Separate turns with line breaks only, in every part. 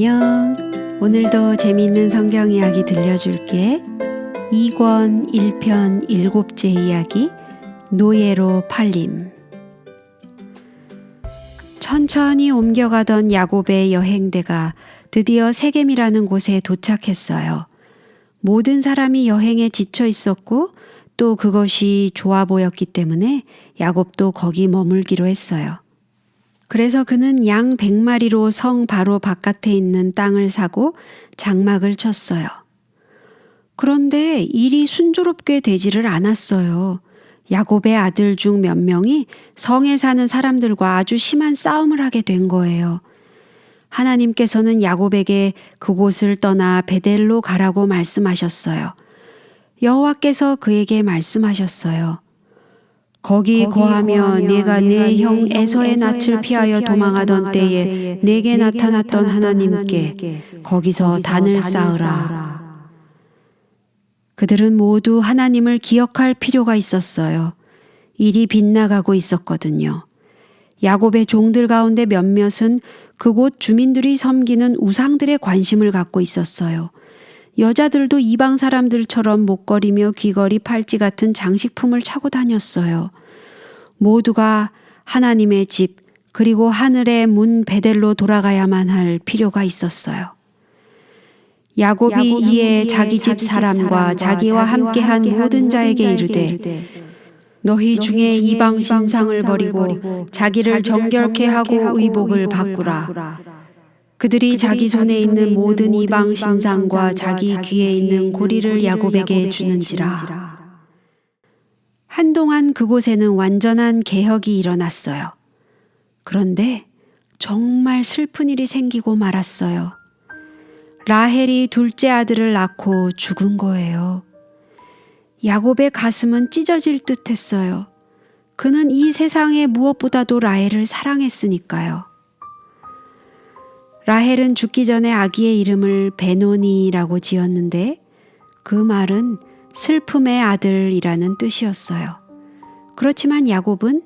안녕. 오늘도 재미있는 성경 이야기 들려줄게. 2권 1편 7째 이야기 노예로 팔림. 천천히 옮겨가던 야곱의 여행대가 드디어 세겜이라는 곳에 도착했어요. 모든 사람이 여행에 지쳐 있었고 또 그것이 좋아 보였기 때문에 야곱도 거기 머물기로 했어요. 그래서 그는 양 100마리로 성 바로 바깥에 있는 땅을 사고 장막을 쳤어요. 그런데 일이 순조롭게 되지를 않았어요. 야곱의 아들 중 몇 명이 성에 사는 사람들과 아주 심한 싸움을 하게 된 거예요. 하나님께서는 야곱에게 그곳을 떠나 베델로 가라고 말씀하셨어요. 여호와께서 그에게 말씀하셨어요. 거기 거하며 내가 내 형 에서의 낯을 피하여 도망하던 때에 내게 나타났던 하나님께 거기서 단을 쌓으라. 그들은 모두 하나님을 기억할 필요가 있었어요. 일이 빗나가고 있었거든요. 야곱의 종들 가운데 몇몇은 그곳 주민들이 섬기는 우상들의 관심을 갖고 있었어요. 여자들도 이방 사람들처럼 목걸이며 귀걸이, 팔찌 같은 장식품을 차고 다녔어요. 모두가 하나님의 집, 그리고 하늘의 문 베델로 돌아가야만 할 필요가 있었어요. 야곱이 이에 자기 집 사람과 자기와 함께한 모든 자에게 이르되 너희 중에 이방 신상을 버리고 자기를 정결케 하고 의복을 바꾸라. 그들이 자기 손에 있는 모든 이방 신상과 자기 귀에 있는 고리를 야곱에게 주는지라. 한동안 그곳에는 완전한 개혁이 일어났어요. 그런데 정말 슬픈 일이 생기고 말았어요. 라헬이 둘째 아들을 낳고 죽은 거예요. 야곱의 가슴은 찢어질 듯 했어요. 그는 이 세상에 무엇보다도 라헬을 사랑했으니까요. 라헬은 죽기 전에 아기의 이름을 베노니라고 지었는데 그 말은 슬픔의 아들이라는 뜻이었어요. 그렇지만 야곱은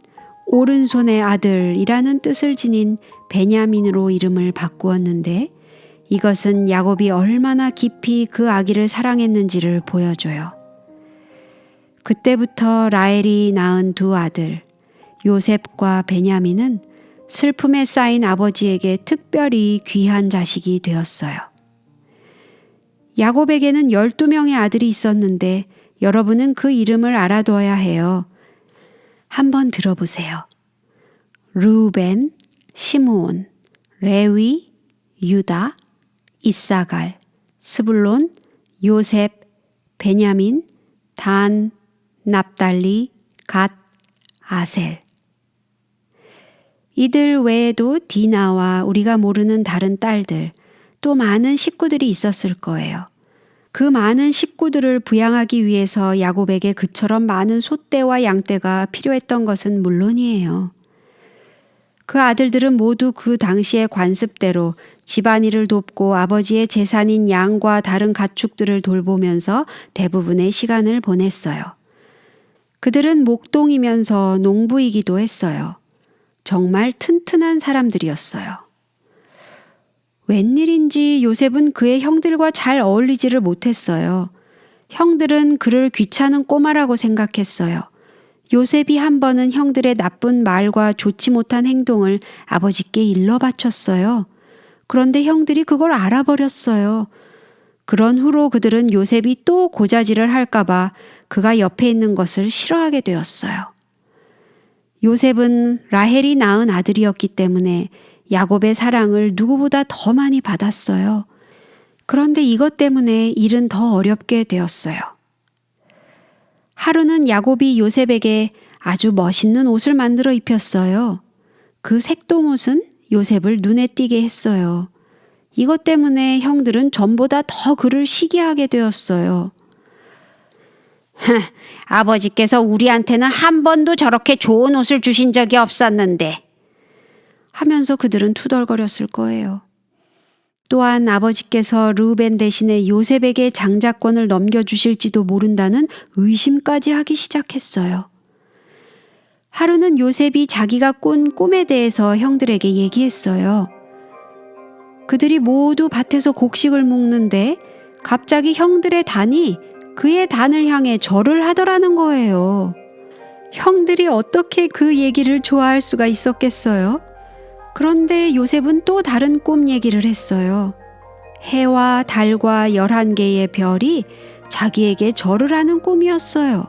오른손의 아들이라는 뜻을 지닌 베냐민으로 이름을 바꾸었는데 이것은 야곱이 얼마나 깊이 그 아기를 사랑했는지를 보여줘요. 그때부터 라헬이 낳은 두 아들 요셉과 베냐민은 슬픔에 쌓인 아버지에게 특별히 귀한 자식이 되었어요. 야곱에게는 12명의 아들이 있었는데 여러분은 그 이름을 알아둬야 해요. 한번 들어보세요. 루벤, 시므온, 레위, 유다, 이사갈, 스불론, 요셉, 베냐민, 단, 납달리, 갓, 아셀. 이들 외에도 디나와 우리가 모르는 다른 딸들, 또 많은 식구들이 있었을 거예요. 그 많은 식구들을 부양하기 위해서 야곱에게 그처럼 많은 소떼와 양떼가 필요했던 것은 물론이에요. 그 아들들은 모두 그 당시의 관습대로 집안일을 돕고 아버지의 재산인 양과 다른 가축들을 돌보면서 대부분의 시간을 보냈어요. 그들은 목동이면서 농부이기도 했어요. 정말 튼튼한 사람들이었어요. 웬일인지 요셉은 그의 형들과 잘 어울리지를 못했어요. 형들은 그를 귀찮은 꼬마라고 생각했어요. 요셉이 한 번은 형들의 나쁜 말과 좋지 못한 행동을 아버지께 일러 바쳤어요. 그런데 형들이 그걸 알아버렸어요. 그런 후로 그들은 요셉이 또 고자질을 할까봐 그가 옆에 있는 것을 싫어하게 되었어요. 요셉은 라헬이 낳은 아들이었기 때문에 야곱의 사랑을 누구보다 더 많이 받았어요. 그런데 이것 때문에 일은 더 어렵게 되었어요. 하루는 야곱이 요셉에게 아주 멋있는 옷을 만들어 입혔어요. 그 색동옷은 요셉을 눈에 띄게 했어요. 이것 때문에 형들은 전보다 더 그를 시기하게 되었어요. 아버지께서 우리한테는 한 번도 저렇게 좋은 옷을 주신 적이 없었는데. 하면서 그들은 투덜거렸을 거예요. 또한 아버지께서 루벤 대신에 요셉에게 장자권을 넘겨주실지도 모른다는 의심까지 하기 시작했어요. 하루는 요셉이 자기가 꾼 꿈에 대해서 형들에게 얘기했어요. 그들이 모두 밭에서 곡식을 먹는데 갑자기 형들의 단이 그의 단을 향해 절을 하더라는 거예요. 형들이 어떻게 그 얘기를 좋아할 수가 있었겠어요? 그런데 요셉은 또 다른 꿈 얘기를 했어요. 해와 달과 열한 개의 별이 자기에게 절을 하는 꿈이었어요.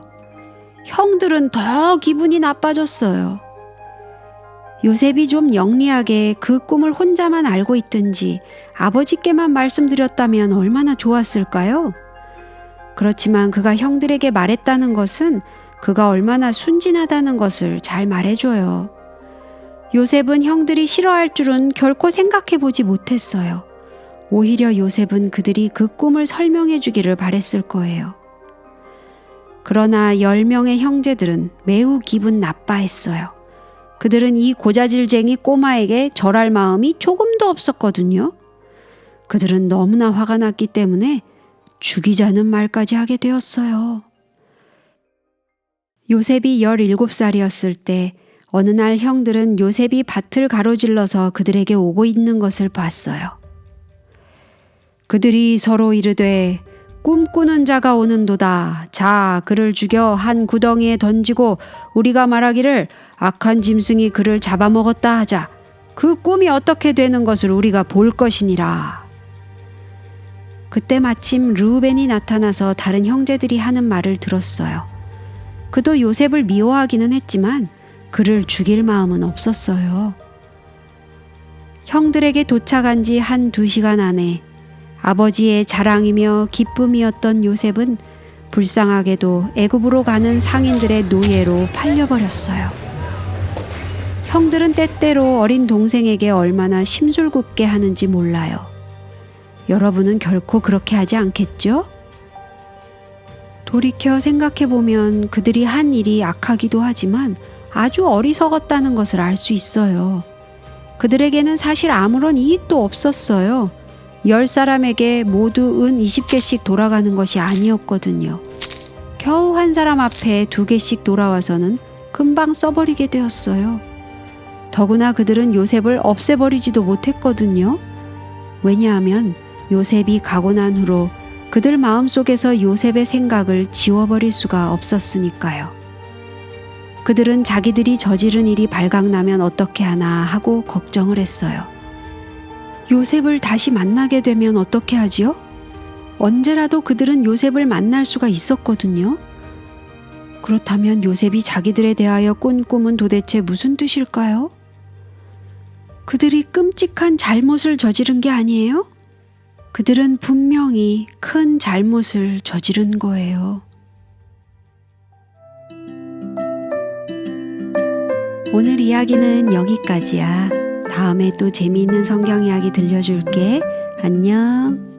형들은 더 기분이 나빠졌어요. 요셉이 좀 영리하게 그 꿈을 혼자만 알고 있든지 아버지께만 말씀드렸다면 얼마나 좋았을까요? 그렇지만 그가 형들에게 말했다는 것은 그가 얼마나 순진하다는 것을 잘 말해줘요. 요셉은 형들이 싫어할 줄은 결코 생각해 보지 못했어요. 오히려 요셉은 그들이 그 꿈을 설명해 주기를 바랬을 거예요. 그러나 열 명의 형제들은 매우 기분 나빠했어요. 그들은 이 고자질쟁이 꼬마에게 절할 마음이 조금도 없었거든요. 그들은 너무나 화가 났기 때문에 죽이자는 말까지 하게 되었어요. 요셉이 17살이었을 때 어느 날 형들은 요셉이 밭을 가로질러서 그들에게 오고 있는 것을 봤어요. 그들이 서로 이르되 꿈꾸는 자가 오는도다. 자, 그를 죽여 한 구덩이에 던지고 우리가 말하기를 악한 짐승이 그를 잡아먹었다 하자. 그 꿈이 어떻게 되는 것을 우리가 볼 것이니라. 그때 마침 르우벤이 나타나서 다른 형제들이 하는 말을 들었어요. 그도 요셉을 미워하기는 했지만 그를 죽일 마음은 없었어요. 형들에게 도착한 지 한 두 시간 안에 아버지의 자랑이며 기쁨이었던 요셉은 불쌍하게도 애굽으로 가는 상인들의 노예로 팔려버렸어요. 형들은 때때로 어린 동생에게 얼마나 심술궂게 하는지 몰라요. 여러분은 결코 그렇게 하지 않겠죠? 돌이켜 생각해보면 그들이 한 일이 악하기도 하지만 아주 어리석었다는 것을 알 수 있어요. 그들에게는 사실 아무런 이익도 없었어요. 열 사람에게 모두 은 20개씩 돌아가는 것이 아니었거든요. 겨우 한 사람 앞에 두 개씩 돌아와서는 금방 써버리게 되었어요. 더구나 그들은 요셉을 없애버리지도 못했거든요. 왜냐하면 요셉이 가고 난 후로 그들 마음속에서 요셉의 생각을 지워버릴 수가 없었으니까요. 그들은 자기들이 저지른 일이 발각나면 어떻게 하나 하고 걱정을 했어요. 요셉을 다시 만나게 되면 어떻게 하지요? 언제라도 그들은 요셉을 만날 수가 있었거든요. 그렇다면 요셉이 자기들에 대하여 꾼 꿈은 도대체 무슨 뜻일까요? 그들이 끔찍한 잘못을 저지른 게 아니에요? 그들은 분명히 큰 잘못을 저지른 거예요. 오늘 이야기는 여기까지야. 다음에 또 재미있는 성경 이야기 들려줄게. 안녕.